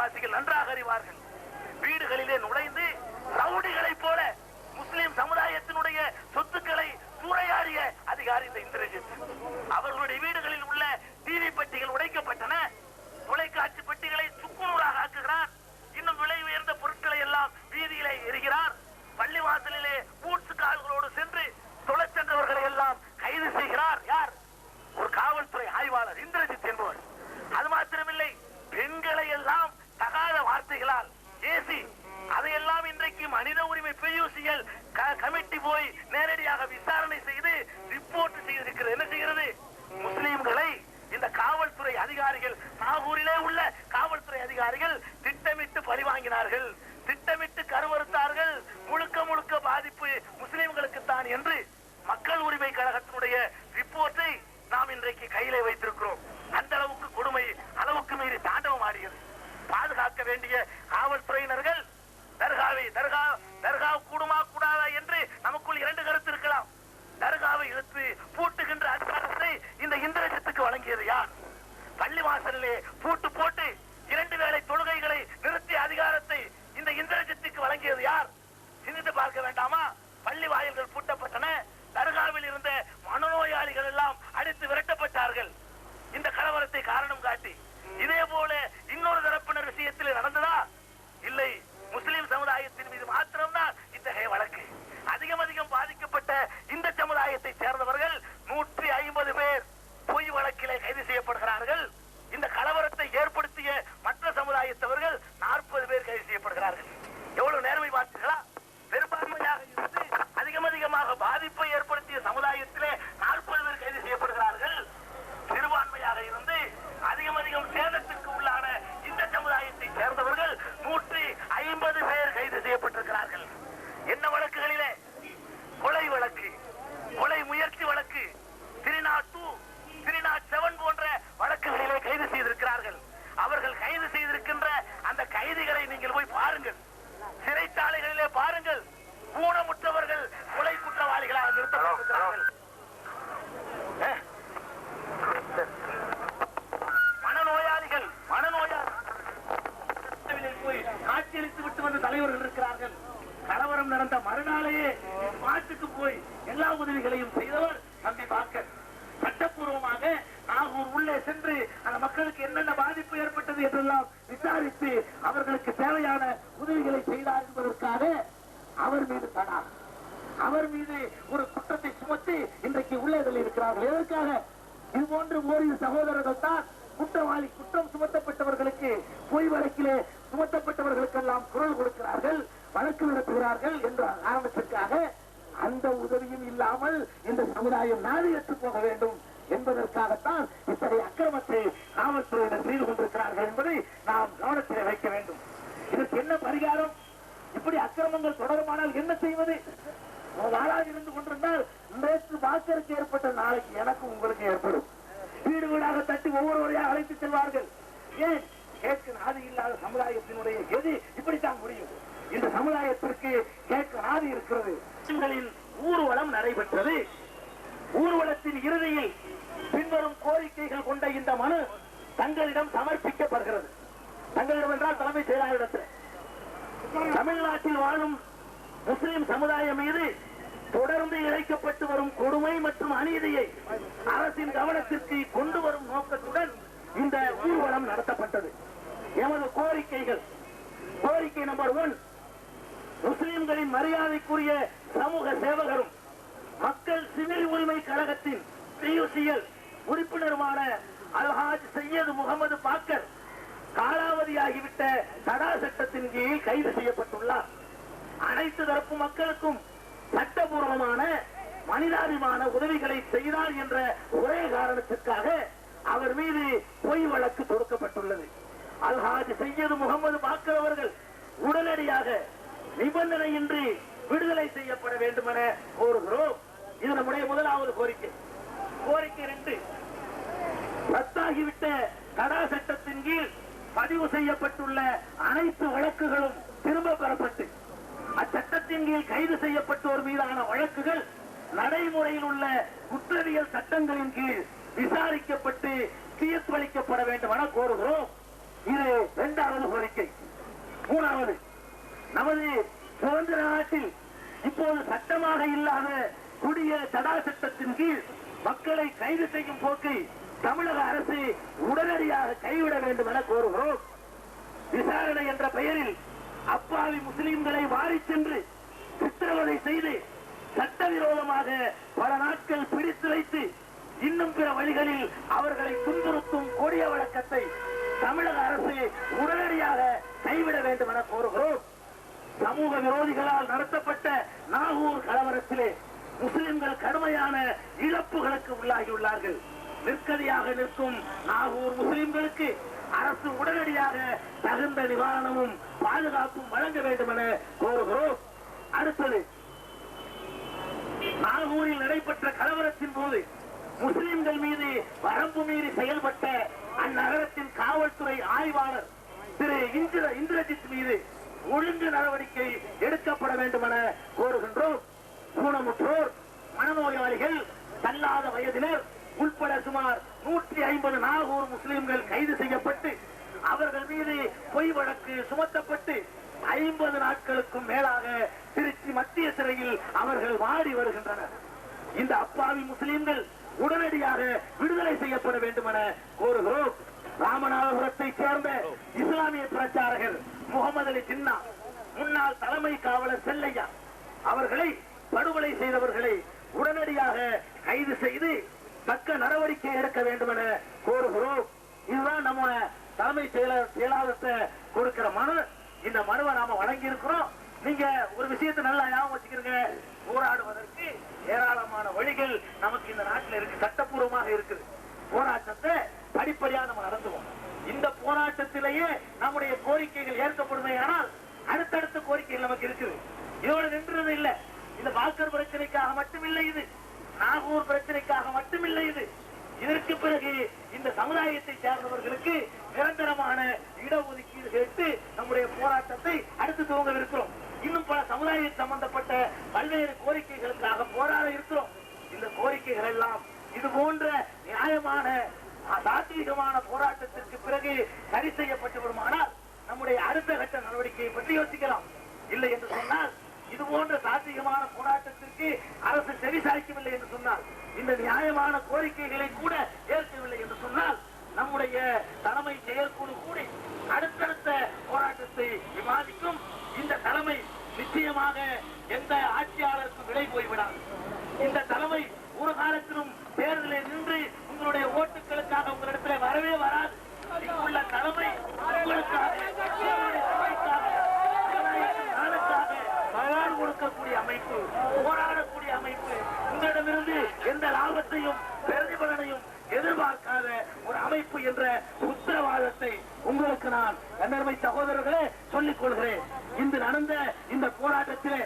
நாகூர்வாசிகள் நன்றாக அறிவார்கள். வீடுகளிலே நுழைந்து ரவுடிகளைப் போல முஸ்லிம் சமுதாயத்தினுடைய சொத்துக்களை சூறையாடிய அதிகாரி இந்த இந்திரஜித். அவர்களுடைய வீடுகளில் உள்ள டிவி பெட்டிகள் உடைக்கப்பட்டன. தொலைக்காட்சி பெட்டிகளை சுக்குநூறாக ஆக்குகிறார். இன்னும் விலை உயர்ந்த பொருட்களை எல்லாம் வீதியிலே எரிகிறார். பள்ளிவாசலிலே பூட்ஸ் கால்களோடு சென்று தொலைச்சென்றவர்களை எல்லாம் கைது செய்கிறார். யார்? ஒரு காவல்துறை ஆய்வாளர் இந்திரஜித் என்பவர். அது மாத்திரமில்லை பெண்களை எல்லாம் மனித உரிமை பியூசிஎல் கமிட்டி போய் நேரடியாக விசாரணை செய்து ரிப்போர்ட் செய்திருக்கிறது. என்ன செய்கிறது? உள்ளதில் இருக்கிறார்கள். எதற்காக? இவ்வொன்று ஓரிரு சகோதரர்கள் தான் குற்றவாளி குற்றம் சுமத்தப்பட்டவர்களுக்கு பொய் வழக்கிலே சுமத்தப்பட்டவர்களுக்கெல்லாம் குரல் கொடுக்கிறார்கள் வழக்கு நடத்துகிறார்கள் என்ற காரணத்திற்காக அந்த உதவியும் இல்லாமல் இந்த சமுதாயம் நாடியற்று போக வேண்டும் என்பதற்காகத்தான் இத்தகைய அக்கிரமத்தை காவல்துறையினர் செய்து கொண்டிருக்கிறார்கள் என்பதை நாம் கவனத்தில் வைக்க வேண்டும். இதற்கு என்ன பரிகாரம்? இப்படி அக்கிரமங்கள் தொடருமானால் என்ன செய்வது? ஒரு இருந்து கொண்டிருந்தால் நேற்று பாக்கருக்கு ஏற்பட்ட நாளைக்கு எனக்கும் உங்களுக்கு ஏற்படும். வீடு வீடாக தட்டி ஒவ்வொருவரையாக அழைத்து செல்வார்கள். ஏன்? கேட்க நாதி இல்லாத சமுதாயத்தினுடைய எது இப்படித்தான் முடியும்? இந்த சமுதாயத்திற்கு கேட்க நாதி இருக்கிறது. ஊர்வலம் நடைபெற்றது. ஊர்வலத்தின் இறுதியில் பின்வரும் கோரிக்கைகள் கொண்ட இந்த மனு தங்களிடம் சமர்ப்பிக்கப்படுகிறது. தங்களிடம் என்றால் தலைமை செயலாளரிடத்தில். தமிழ்நாட்டில் வாழும் முஸ்லிம் சமுதாயம் மீது தொடர்ந்து இழைக்கப்பட்டு வரும் கொடுமை மற்றும் அநீதியை அரசின் கவனத்திற்கு கொண்டு வரும் நோக்கத்துடன் இந்த ஊர்வலம் நடத்தப்பட்டது. எமது கோரிக்கைகள். கோரிக்கை நம்பர் ஒன் முஸ்லிம்களின் மரியாதைக்குரிய சமூக சேவகரும் மக்கள் சிவில் உரிமை கழகத்தின் பியூசிஎல் உறுப்பினருமான அல்ஹாஜ் சையது முகமது பாக்கர் காலாவதியாகிவிட்ட தடா சட்டத்தின் கீழ் கைது செய்யப்பட்டுள்ளார். அனைத்து தரப்பு மக்களுக்கும் சட்டபூர்வமான மனிதாபிமான உதவிகளை செய்தார் என்ற ஒரே காரணத்திற்காக அவர் மீது பொய் வழக்கு தொடுக்கப்பட்டுள்ளது. அல்ஹாஜ் செய்யது முகமது பாக்கர் அவர்கள் உடனடியாக நிபந்தனையின்றி விடுதலை செய்யப்பட வேண்டும் என கோருகிறோம். இது நம்முடைய முதலாவது கோரிக்கை. கோரிக்கை ரெண்டு ரத்தாகிவிட்ட தடா சட்டத்தின் கீழ் பதிவு செய்யப்பட்டுள்ள அனைத்து வழக்குகளும் திரும்ப பெறப்பட்டு அச்சட்டத்தின் கீழ் கைது செய்யப்பட்டோர் மீதான வழக்குகள் நடைமுறையில் உள்ள குற்றவியல் சட்டங்களின் கீழ் விசாரிக்கப்பட்டு தீர்ப்பளிக்கப்பட வேண்டும் என கோருகிறோம். இது இரண்டாவது கோரிக்கை. மூணாவது நமது சுதந்திர நாட்டில் இப்போது சட்டமாக இல்லாத குடிய தடா சட்டத்தின் கீழ் மக்களை கைது செய்யும் போக்கை தமிழக அரசு உடனடியாக கைவிட வேண்டும் என கோருகிறோம். விசாரணை என்ற பெயரில் அப்பாவி முஸ்லிம்களை வாரிச் சென்று சித்திரவதை செய்து சட்டவிரோதமாக பல நாட்கள் பிடித்து வைத்து இன்னும் பிற வழிகளில் அவர்களை துன்புறுத்தும் கொடிய வழக்கத்தை தமிழக அரசு உடனடியாக கைவிட வேண்டும் என கோருகிறோம். சமூக விரோதிகளால் நடத்தப்பட்ட நாகூர் கலவரத்திலே முஸ்லிம்கள் கடுமையான இழப்புகளுக்கு உள்ளாகியுள்ளார்கள். நிற்கதியாக நிற்கும் நாகூர் முஸ்லிம்களுக்கு அரசு உடனடியாக தகுந்த நிவாரணமும் பாதுகாப்பும் வழங்க வேண்டும் என கோருகிறோம். அடுத்தது நாகூரில் நடைபெற்ற கலவரத்தின் போது முஸ்லிம்கள் மீது வரம்பு மீறி செயல்பட்ட அந்நகரத்தின் காவல்துறை ஆய்வாளர் திரு இந்திர இந்திரஜித் மீது ஒழுங்கு நடவடிக்கை எடுக்கப்பட வேண்டும் என கோருகின்றோம். ஊனமுற்றோர் மனநோயாளிகள் தள்ளாத வயதினர் உட்பட சுமார் நூற்றி ஐம்பது நாகூர் முஸ்லிம்கள் கைது செய்யப்பட்டு அவர்கள் மீது பொய் வழக்கு சுமத்தப்பட்டு ஐம்பது நாட்களுக்கும் மேலாக திருச்சி மத்திய சிறையில் அவர்கள் வாடி வருகின்றனர். இந்த அப்பாவி முஸ்லிம்கள் உடனடியாக விடுதலை செய்யப்பட வேண்டும் என கோருகிறோம். ராமநாதபுரத்தை சேர்ந்த இஸ்லாமிய பிரச்சாரகர் முகமது அலி ஜின்னா முன்னாள் தலைமை காவலர் செல்லையா அவர்களை படுகொலை செய்தவர்களை உடனடியாக கைது செய்து தக்க நடவடிக்கை எடுக்க வேண்டும் என கோருகிறோம். இதுதான் நம்ம தலைமை செயலர் செயலாளர்கிட்ட கொடுக்கிற மனு. இந்த மனுவை நாம வழங்கி இருக்கிறோம் நீங்க ஒரு விஷயத்தை நல்லா ஞாபகம் வச்சுக்கிறீங்க போராடுவதற்கு ஏராளமான வழிகள் நமக்கு இந்த நாட்டில் இருக்கு. சட்டப்பூர்வமாக இருக்குது. போராட்டத்தை படிப்படியாக நம்ம நடத்துவோம் இந்த போராட்டத்திலேயே நம்முடைய கோரிக்கைகள் ஏற்கப்படுமே ஆனால் அடுத்தடுத்த கோரிக்கைகள் நமக்கு இருக்குது. இதோட நின்றது இல்ல. இந்த வாக்கர் பிரச்சனைக்காக மட்டுமில்லை இது. நாகூர் பிரச்சனைக்காக மட்டுமில்லை இது. இதற்கு பிறகு இந்த சமுதாயத்தை சேர்ந்தவர்களுக்கு நிரந்தரமான இடஒதுக்கீடு கேட்டு நம்முடைய போராட்டத்தை அடுத்து துவங்கவிருக்கிறோம். இன்னும் பல சமுதாய சம்பந்தப்பட்ட பல்வேறு கோரிக்கைகளுக்காக போராட இருக்கிறோம். இந்த கோரிக்கைகள் எல்லாம் இது போன்ற நியாயமான சாத்வீகமான போராட்டத்திற்கு பிறகு சரி செய்யப்பட்டு வருமானால் நம்முடைய அடுத்த கட்ட நடவடிக்கையை பற்றி யோசிக்கலாம். இல்லை என்று சொன்னால் இது போன்ற சாத்தியமான போராட்டத்திற்கு அரசு செவிசாய்க்கவில்லை என்று சொன்னால் இந்த நியாயமான கோரிக்கைகளை கூட ஏற்கவில்லை என்று சொன்னால் நம்முடைய தலைமை செயற்குழு கூடி அடுத்தடுத்த போராட்டத்தை விவாதிக்கும். இந்த தலைமை நிச்சயமாக எந்த ஆட்சியாளருக்கும் விலை போய்விடாது. இந்த தலைமை ஒரு காலத்திலும் தேர்தலில் நின்று உங்களுடைய ஓட்டுகளுக்காக உங்களிடத்தில் வரவே வராது. உள்ள தலைமை உங்களுக்காக பலன் அமைப்பு போராடக்கூடிய அமைப்பு உங்களிடமிருந்து எந்த லாபத்தையும் பிரதிபலனையும் எதிர்பார்க்காத ஒரு அமைப்பு என்ற உத்தரவாதத்தை உங்களுக்கு நான் கண்ணர்மை சகோதரர்களே சொல்லிக் கொள்கிறேன். இன்று நடந்த இந்த போராட்டத்திலே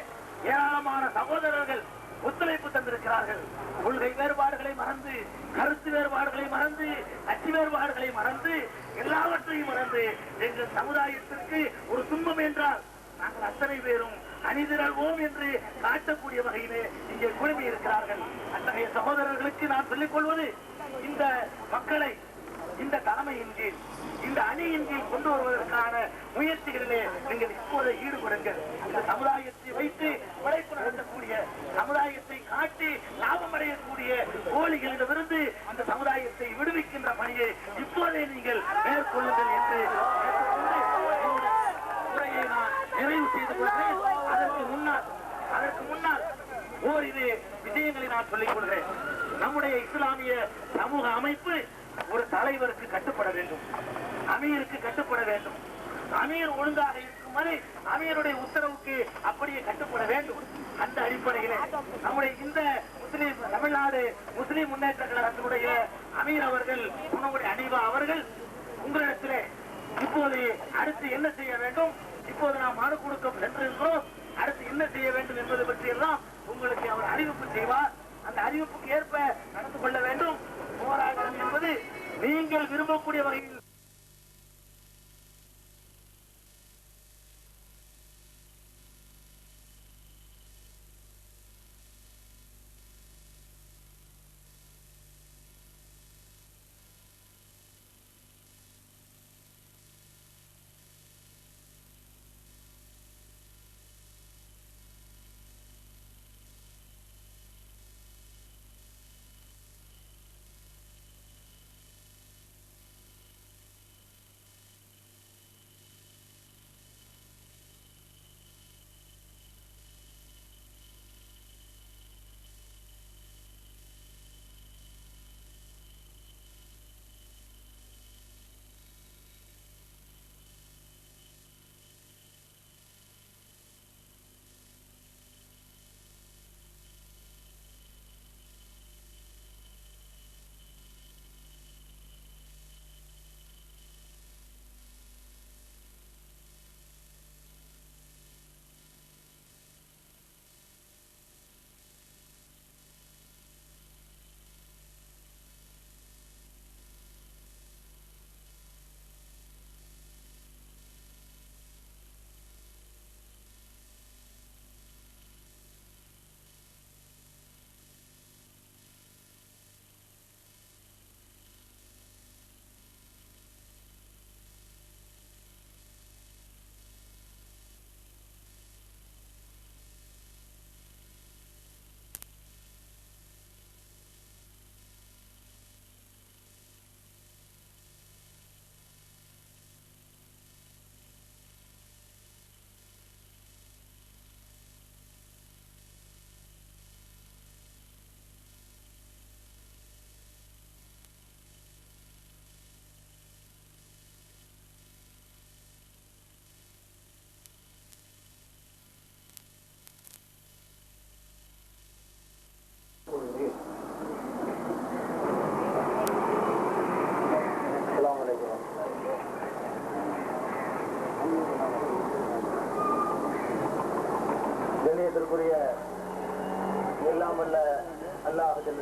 ஏராளமான சகோதரர்கள் ஒத்துழைப்பு தந்திருக்கிறார்கள். கொள்கை வேறுபாடுகளை மறந்து கருத்து வேறுபாடுகளை மறந்து கட்சி வேறுபாடுகளை மறந்து எல்லாவற்றையும் மறந்து எங்கள் சமுதாயத்திற்கு ஒரு துன்பம் என்றால் நாங்கள் அத்தனை பேரும் வாழ்வோம் என்று காட்டக்கூடிய வகையிலே இங்கே குழுமி இருக்கிறார்கள் அத்தகைய சகோதரர்களுக்கு நான் சொல்லிக் கொள்வது இந்த மக்களை இந்த தலைமையின் கீழ் இந்த அணியின் கீழ் கொண்டு வருவதற்கான முயற்சிகளிலே நீங்கள் இப்போது ஈடுபடுங்கள் இந்த சமுதாயத்தை வைத்து உழைப்பு நடத்தக்கூடிய சமுதாயத்தை காட்டி லாபம் அடையக்கூடிய கோழிகளிடமிருந்து அந்த சமுதாயத்தை விடுவிக்கின்ற பணியை இப்போதே நீங்கள் மேற்கொள்ளுங்கள் என்று கேட்டுக்கொண்டு சொல்லிக் கொள்கிறேன் நம்முடைய இஸ்லாமிய சமூக அமைப்பு ஒரு தலைவருக்கு கட்டுப்பட வேண்டும் அமீருக்கு கட்டுப்பட வேண்டும் அமீர் ஒழுங்காக இருக்கும் வரை அமீருடைய உத்தரவுக்கு அப்படியே கட்டுப்பட வேண்டும் அந்த அடிப்படையிலே நம்முடைய இந்த முஸ்லீம் தமிழ்நாடு முஸ்லீம் முன்னேற்ற கழகத்தினுடைய அமீர் அவர்கள் உணவுடைய அனிவா அவர்கள் உங்களிடத்திலே இப்போது அடுத்து என்ன செய்ய வேண்டும் இப்போது நாம் மனு கொடுக்க சென்றிருக்கிறோம் அடுத்து என்ன செய்ய வேண்டும் என்பது பற்றி எல்லாம் உங்களுக்கு அவர் அறிவிப்பு செய்வார் அந்த அறிவிப்புக்கு ஏற்ப நடந்து கொள்ள வேண்டும் போராட்டம் என்பது நீங்கள் விரும்பக்கூடிய வகையில்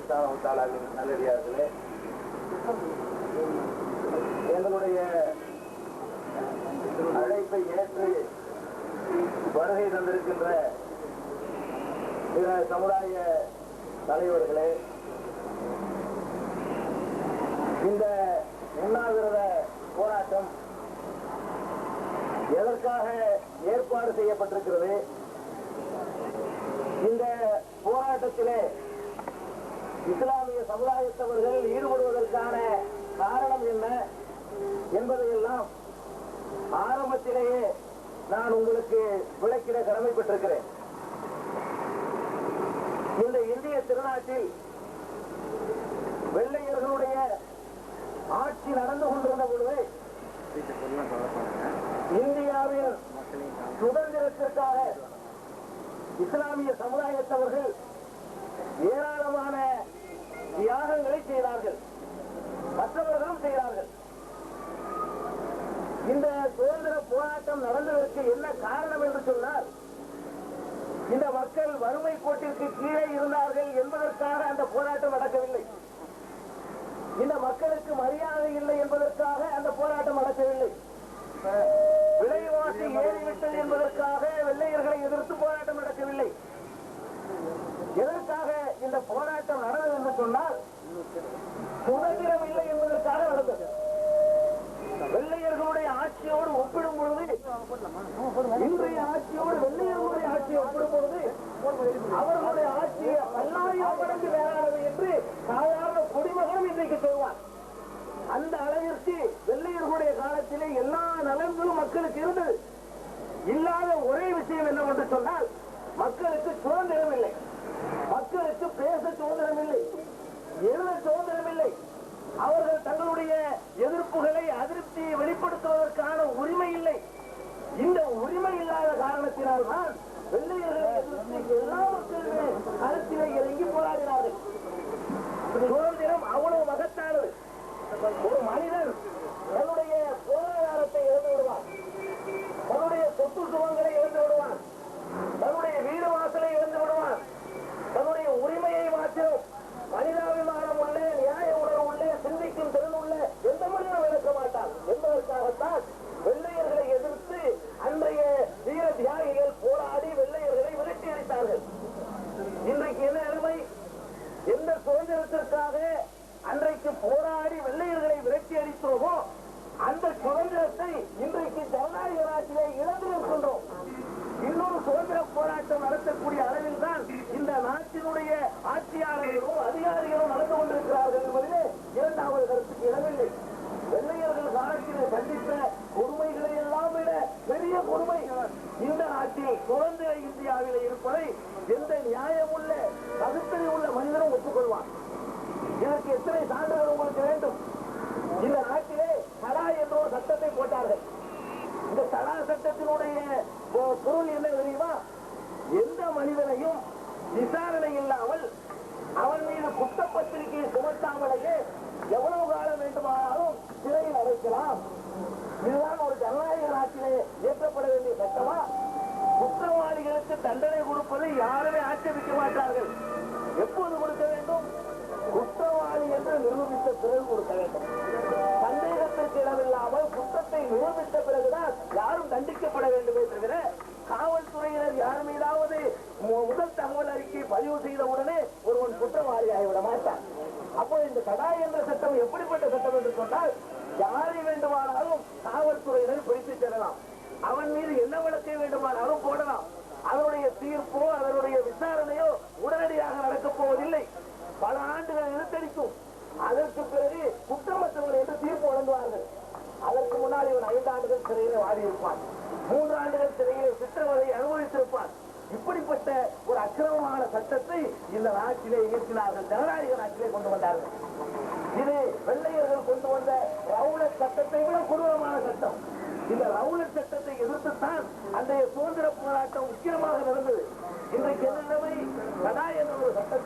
அல்லாஹ் ஜல்லிஸ்தானம் தாலாவின் நல்லடியார்களே எங்களுடைய அழைப்பை ஏற்று வருகை தந்திருக்கின்ற சமுதாய தலைவர்களே இந்த உண்ணாவிரத போராட்டம் எதற்காக ஏற்பாடு செய்யப்பட்டிருக்கிறது? இந்த போராட்டத்திலே இஸ்லாமிய சமுதாயத்தவர்கள் ஈடுபடுவதற்கான காரணம் என்ன என்பதையெல்லாம் ஆரம்பத்திலேயே நான் உங்களுக்கு விளக்கிட கடமைப்பட்டிருக்கிறேன். இந்த இந்திய திருநாட்டில் வெள்ளையர்களுடைய ஆட்சி நடந்து கொண்டிருந்த பொழுது இந்தியாவின் சுதந்திரத்திற்காக இஸ்லாமிய சமுதாயத்தவர்கள் ஏராளமான தியாகங்களை செய்தார்கள். மற்றவர்களும் செய்தார்கள். இந்த சுதந்திர போராட்டம் நடந்ததற்கு என்ன காரணம் என்று சொன்னால் இந்த மக்கள் வறுமை கோட்டிற்கு கீழே இருந்தார்கள் என்பதற்காக அந்த போராட்டம் நடக்கவில்லை. இந்த மக்களுக்கு மரியாதை இல்லை என்பதற்காக அந்த போராட்டம் நடக்கவில்லை. விலைவாசி ஏறிவிட்டது என்பதற்காக வெள்ளையர்களை எதிர்த்து போராட்டம் நடக்கவில்லை. எதற்காக இந்த போராட்டம் நடந்தது என்று சொன்னால் சுதந்திரம் இல்லை என்பதற்காக நடந்தது. வெள்ளையர்களுடைய ஆட்சியோடு ஒப்பிடும் பொழுது இன்றைய ஆட்சியோடு வெள்ளையர்களுடைய ஆட்சியை ஒப்பிடும் பொழுது அவர்களுடைய ஆட்சியை பல்லாயிரம் மடங்கு வேறானது என்று சாதாரண குடிமகனும் இன்றைக்கு சொல்வார் அந்த அளவிற்கு வெள்ளையர்களுடைய காலத்திலே எல்லா நலன்களும் மக்களுக்கு இருந்தது. இல்லாத ஒரே விஷயம் என்னவென்று சொன்னால் மக்களுக்கு சுதந்திரம் இல்லை. மக்களுக்கு பேச சுதந்திரம் இல்லை எழுத சுதந்திரம் இல்லை அவர்கள் தங்களுடைய எதிர்ப்புகளை அதிருப்தியை வெளிப்படுத்துவதற்கான உரிமை இல்லை. இந்த உரிமை இல்லாத காரணத்தினால் தான் எல்லா மக்களுமே இறங்கி போராடினார்கள். சுதந்திரம் அவ்வளவு மகத்தானது ஒரு மனிதன் தன்னுடைய உரிமையை மாற்றும் மனிதாபிமானம் உள்ள நியாய உணர்வு உள்ள சிந்திக்கும் திறன் உள்ள எந்த மனிதனும் இழக்க மாட்டான் என்பதற்காகத்தான் வெள்ளையர்களை எதிர்த்து அன்றைய வீர தியாகிகள் போராடி வெள்ளையர்களை விரட்டி அடித்தார்கள் இன்றைக்கு என்ன நிலைமை எந்த சுதந்திரத்திற்காக அன்றைக்கு போராடி வெள்ளையர்களை விரட்டி அடித்தோமோ அந்த சுதந்திரத்தை இன்றைக்கு ஜனநாயக நாட்டிலே இழந்து நிற்கின்றோம் இன்னொரு சுதந்திர போராட்டம் நடத்தக்கூடிய அளவில் தான் இந்த நாட்டினுடைய ஆட்சியாளர்களும் அதிகாரிகளும் நடந்து கொண்டிருக்கிறார்கள் என்பதிலே இரண்டாவது கருத்துக்கு இடமில்லை வெள்ளையர்கள் காலத்திலே சந்தித்த கொடுமைகளை எல்லாம் விட பெரிய கொடுமை இந்த நாட்டில் சுதந்திர இந்தியாவில் இருப்பதை எந்த நியாயமுள்ள பகுத்தறி உள்ள மனிதனும் ஒப்புக்கொள்வான் இதற்கு எத்தனை சான்றுகள் உங்களுக்கு வேண்டும் இந்த நாட்டிலே தடா என்ற ஒரு சட்டத்தை போட்டார்கள் இந்த தடா சட்டத்தினுடைய பொருள் என்ன தெரியுமா? எந்த மனிதனையும் விசாரணை இல்லாமல் அவன் மீது குற்றப்பத்திரிகையை சுமத்தாமலேயே எவ்வளவு காலம் வேண்டுமானாலும் சிறையில் அடைக்கலாம். இதுதான் ஒரு ஜனநாயக நாட்டிலே இயற்றப்பட வேண்டிய சட்டமா? குற்றவாளிகளுக்கு தண்டனை கொடுப்பதை யாருமே ஆட்சேபிக்க மாட்டார்கள். எப்போது கொடுக்க வேண்டும்? குற்றவாளி என்று நிரூபித்த பிறகு கொடுக்க வேண்டும். இடமில்லாமல் குற்றத்தை நிரூபித்த பிறகுதான் யாரும் தண்டிக்கப்பட வேண்டுமே தவிர காவல்துறையினர் யார் மீதாவது முதல் தகவல் அறிக்கை பதிவு செய்த உடனே ஒருவன் குற்றவாளி ஆகிவிட மாட்டான். அப்போ இந்த கடாய் என்ற சட்டம் எப்படிப்பட்ட சட்டம் என்று சொன்னால் யாரை வேண்டுமானாலும் காவல்துறையினர் பிடித்து செல்லலாம் அவன் மீது என்ன வழக்கை வேண்டுமானாலும் போடலாம் அதனுடைய தீர்ப்போ அதனுடைய விசாரணையோ உடனடியாக நடக்கப் போவதில்லை பல ஆண்டுகள் இழுத்தடிக்கும் அதற்கு பிறகு குற்றமற்றவர்கள் என்று தீர்ப்பு வழங்குவார்கள் அதற்கு முன்னால் இவன் ஐந்து ஆண்டுகள் சிறையிலே வாடி இருப்பான் மூன்று ஆண்டுகள் சிறையிலே சித்திரவதை அனுபவித்திருப்பான் இப்படிப்பட்ட ஒரு அக்கிரமமான சட்டத்தை இந்த நாட்டிலே இயற்றினார்கள் ஜனநாயக நாட்டிலே கொண்டு வந்தார்கள் இது வெள்ளையர்கள் கொண்டு வந்த ரவுலட் சட்டத்தை விட கொடூரமான சட்டம் இந்த ரவுலட் சட்டத்தை எதிர்த்துத்தான் அன்றைய சுதந்திர போராட்டம் முக்கியமாக நடந்தது இன்றைக்கு என்ன நிலைமை கதா என்ற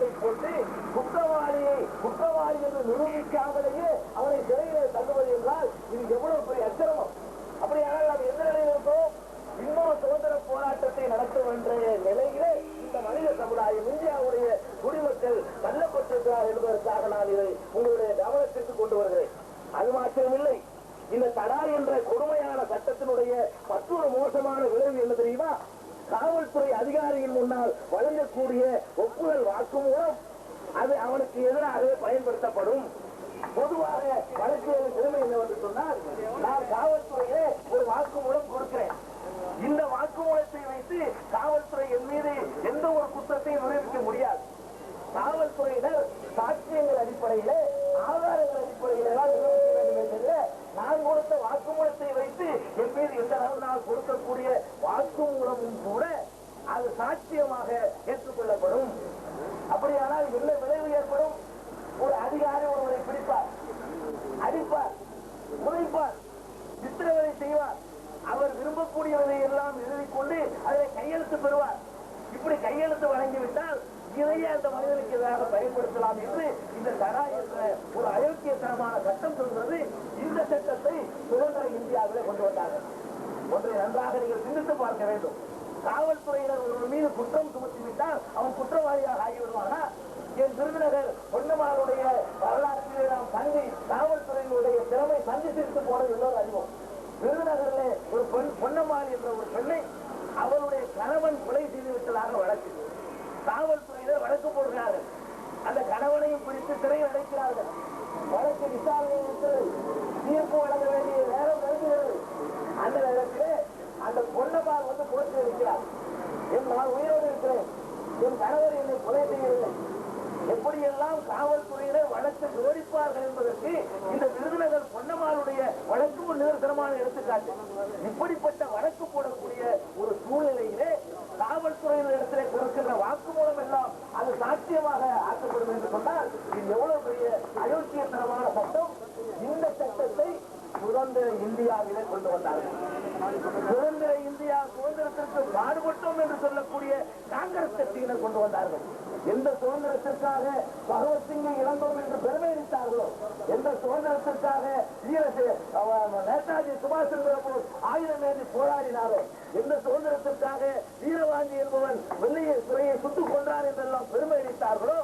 ஒரு சட்டத்தை போட்டு குற்றவாளியை குற்றவாளி என்று நிரூபிக்காமலேயே அவனை சிறையிலே தள்ளுவது என்றால் இது எவ்வளவு பெரிய அக்கிரமம் அப்படியானால் நாம் எந்த நிலையில் இருக்கோம் இன்னொரு சுதந்திர போராட்டத்தை நடத்த வேண்டிய நிலையிலே இந்த மனித சமுதாயம் இந்தியாவுடைய குடிமக்கள் தள்ளப்பட்டிருக்கிறார் என்பதற்காக நான் இதை உங்களுடைய கவனத்திற்கு கொண்டு வருகிறேன் அது மாத்திரமில்லை இந்த தடா என்ற கொடுமையான சட்டத்தினுடைய மற்றொரு மோசமான விளைவு என்ன தெரியுமா காவல்துறை அதிகாரியின் முன்னால் வழங்கக்கூடிய ஒப்புதல் வாக்குமூலம் அது அவனுக்கு எதிராகவே பயன்படுத்தப்படும் பொதுவாக வழக்கியல் நிலைமை என்னவென்று சொன்னால் நான் காவல்துறையிலே ஒரு வாக்குமூலம் கொடுக்கிறேன் இந்த வாக்குமூலத்தை வைத்து காவல்துறை என் மீது எந்த ஒரு குற்றத்தையும் நிரூபிக்க முடியாது காவல்துறையினர் சாட்சியங்கள் அடிப்படையிலே ஆதாரங்கள் அடிப்படையிலே தான் நிரூபிக்க வேண்டுமே தவிர நான் கொடுத்த வாக்குமூலத்தை வைத்து என் மீது எந்த அளவு நான் கொடுக்கக்கூடிய வாக்குமூலமும் கூட அது சாட்சியமாக ஏற்றுக்கொள்ளப்படும். அப்படியானால் என்ன விளைவு ஏற்படும்? ஒரு அதிகாரி ஒருவரை பிடிப்பார் அடிப்பார் உழைப்பார் சித்திரவதை செய்வார். அவர் விரும்பக்கூடியவரை எல்லாம் எழுதிக் கொண்டு அதை கையெழுத்து பெறுவார். இப்படி கையெழுத்து வழங்கிவிட்டால் இதையே அந்த மனிதனுக்கு எதிராக பயன்படுத்தலாம் என்று இந்த தரா என்ற ஒரு அயோக்கியத்தனமான சட்டம் சொல்கிறது. இந்த சட்டத்தை சுதந்திர இந்தியாவிலே கொண்டு வந்தார்கள். ஒன்றை நன்றாக நீங்கள் சிந்தித்து பார்க்க வேண்டும். காவல்துறையினர் ஒருவர் மீது குற்றம் சுமத்திவிட்டால் அவன் குற்றவாளியாக ஆகிவிடுவானா? என் விருதுநகர் பொன்னமாருடைய வரலாற்றிலே நாம் தங்கி காவல்துறையினுடைய திறமை சந்தித்திருத்து போனது எல்லோரும் அறிவோம் விருதுநகர்ல ஒரு பெண் பொன்னம்மாள் என்ற ஒரு பெண்ணை அவருடைய கணவன் கொலை செய்து விட்டதாக வழக்கு காவல்துறையினர் வழக்கு போடுகிறார்கள் அந்த கணவனையும் பிடித்து சிறையில் அடைக்கிறார்கள் வழக்கு விசாரணை இருக்கிறது தீர்ப்பு வழங்க வேண்டிய நேரம் நெருங்குகிறது அந்த நேரத்தில் அந்த பொன்னபால் வந்து கோர்ட்டில் இருக்கிறார். என் நான் உயிரோடு இருக்கிறேன். என் கணவர் என்னை கொலை செய்யவில்லை. எப்படியெல்லாம் காவல்துறையினர் வழக்கு விவரிப்பார்கள் என்பதற்கு இந்த விருதுநகர் பொன்னமாருடைய வழக்கு ஒரு நிதர்சனமான எடுத்துக்காட்டு. இப்படிப்பட்ட வழக்கு போடக்கூடிய ஒரு சூழ்நிலையிலே காவல்துறையினர் இடத்திலே கொடுக்கின்ற வாக்குமூலம் எல்லாம் அது சாத்தியமாக ஆக்கப்படும் என்று சொன்னால் இது எவ்வளவு பெரிய அயோக்கியத்தனமான சட்டம்? இந்த சட்டத்தை சுதந்திர இந்தியாவிலே கொண்டு வந்தார்கள். சுதந்திர இந்தியா சுதந்திரத்திற்கு பாடுபட்டோம் என்று சொல்லக்கூடிய காங்கிரஸ் கட்சியினர் கொண்டு வந்தார்கள். எந்த சுதந்திரத்திற்காக பகவத்சிங்கை இழந்தோம் என்று பெருமை அளித்தார்களோ எந்த சுதந்திரத்திற்காக நேதாஜி சுபாஷ் சந்திர போஸ் ஆயுதம் ஏந்தி போராடினாரோ? எந்த சுதந்திரத்திற்காக வீரவாஞ்சி என்பவன் வெள்ளையை சிறையை சுட்டுக் கொண்டார் என்றெல்லாம் பெருமை அளித்தார்களோ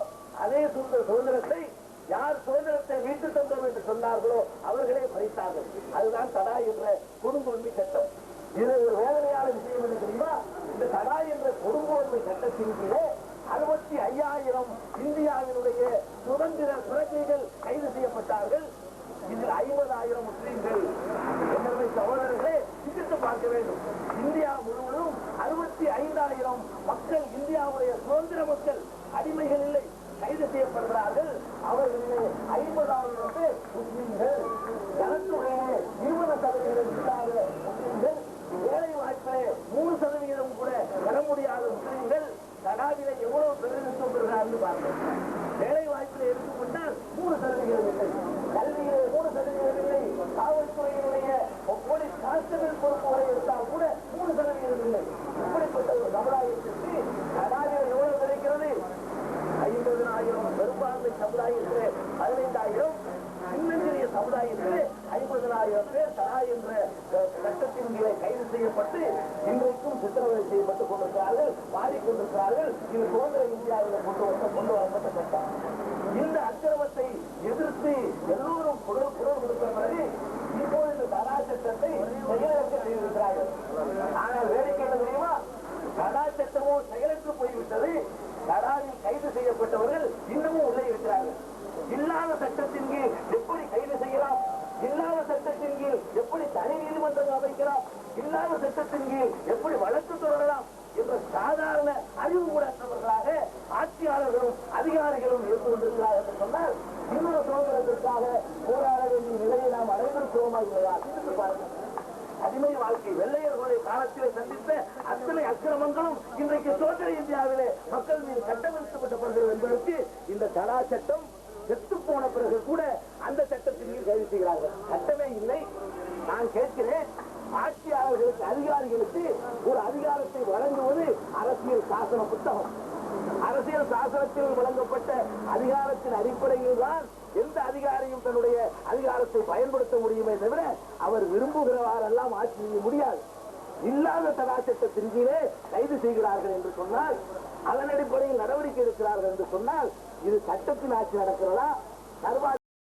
அதே சுதந்திர சுதந்திரத்தை யார் சுதந்திரத்தை மீட்டு தந்தோம் என்று சொன்னார்களோ அவர்களே பறித்தார்கள். அதுதான் தடா என்ற குடும்பம் சட்டம். இது ஒரு வேதனையான விஷயம் என்ன தெரியுமா? இந்த தடா என்ற குடும்பொன்மை சட்டத்தின் கீழே அறுபத்தி ஐயாயிரம் இந்தியாவினுடைய சுதந்திர சுரக்கைகள் கைது செய்யப்பட்டார்கள். இதில் ஐம்பதாயிரம் முஸ்லீம்கள். என்னுடைய சகோதரர்களே சிந்தித்து பார்க்க வேண்டும். இந்தியா முழுவதும் அறுபத்தி ஐந்தாயிரம் மக்கள் இந்தியாவுடைய சுதந்திர மக்கள் அடிமைகள் இல்லை கைது செய்யப்படுகிறார்கள் அவர்களிலே ஐம்பதாயிரம் பேர் முஸ்லிம்கள் ஜனத்தொகையிலே இருபது சதவீதம் இல்லாத முஸ்லிம்கள் வேலை வாய்ப்பிலே மூணு சதவீதம் கூட பெற முடியாத முஸ்லிம்கள் கடாவில எவ்வளவு பிரதிநிதித்துவம் பெறுகிறார்கள் பாருங்கள் ஐம்பதனாயிரம் பேர் தலா என்ற சட்டத்தின் கீழே கைது செய்யப்பட்டு இன்றைக்கும் சித்திரவதை செய்யப்பட்டுக் கொண்டிருக்கிறார்கள் மாறிக்கொண்டிருக்கிறார்கள் இது சுதந்திர இந்தியாவில் கொண்டு வந்த கொண்டு வரப்பட்ட சட்டம் இந்த அக்கிரமத்தை எதிர்த்து எல்லோரும் குரல் குரல் கொடுத்த பிறகு இப்போது இந்த தலா சட்டத்தை செயலற்ற செய்திருக்கிறார்கள் ஆனால் வேடிக்கை என்ன தெரியுமா தடா சட்டமோ செயலற்று போய்விட்டது தடாவில் கைது செய்யப்பட்டவர்கள்? இன்னமும் உள்ளே இருக்கிறார்கள் இல்லாத சட்டத்தின் கீழ் எப்படி இல்லாத சட்டத்தின் கீழ் எப்படி தனி நீதிமன்றம் அமைக்கலாம்? இல்லாத சட்டத்தின் கீழ் எப்படி வழக்கு தொடரலாம்? என்ற சாதாரண அறிவு கூட ஆட்சியாளர்களும் அதிகாரிகளும் இருந்து கொண்டிருக்கிறார்கள் என்று சொன்னால் இன்னொரு சுதந்திரத்திற்காக போராட வேண்டிய நிலையை நாம் அடைந்திருக்கிறோமா இல்லையா? சிந்தித்து பாருங்கள் அடிமை வாழ்க்கை வெள்ளையர்களுடைய காலத்திலே சந்தித்த அத்தனை அக்கிரமங்களும் இன்றைக்கு சுதந்திர இந்தியாவிலே மக்கள் மீது கட்டமைக்கப்பட்டப்படுகிறது என்பதற்கு இந்த தடா சட்டம் செத்து போன பிறகு கூட அந்த சட்டத்தின் கீழ் கைது செய்கிறார்கள். சட்டமே இல்லை. நான் கேட்கிறேன். ஆட்சியாளர்களுக்கு அதிகாரிகளுக்கு ஒரு அதிகாரத்தை வழங்குவது அரசியல் சாசன புத்தகம். அரசியல் சாசனத்தில் வழங்கப்பட்ட அதிகாரத்தின் அடிப்படையில் தான் எந்த அதிகாரியும் தன்னுடைய அதிகாரத்தை பயன்படுத்த முடியுமே தவிர அவர் விரும்புகிறவாறெல்லாம் ஆட்சி செய்ய முடியாது. இல்லாத தடா கீழே கைது செய்கிறார்கள் என்று சொன்னால் அதன் அடிப்படையில் நடவடிக்கை எடுக்கிறார்கள் என்று சொன்னால் இது சட்டத்தின் ஆட்சி நடக்கிறதா? சர்வா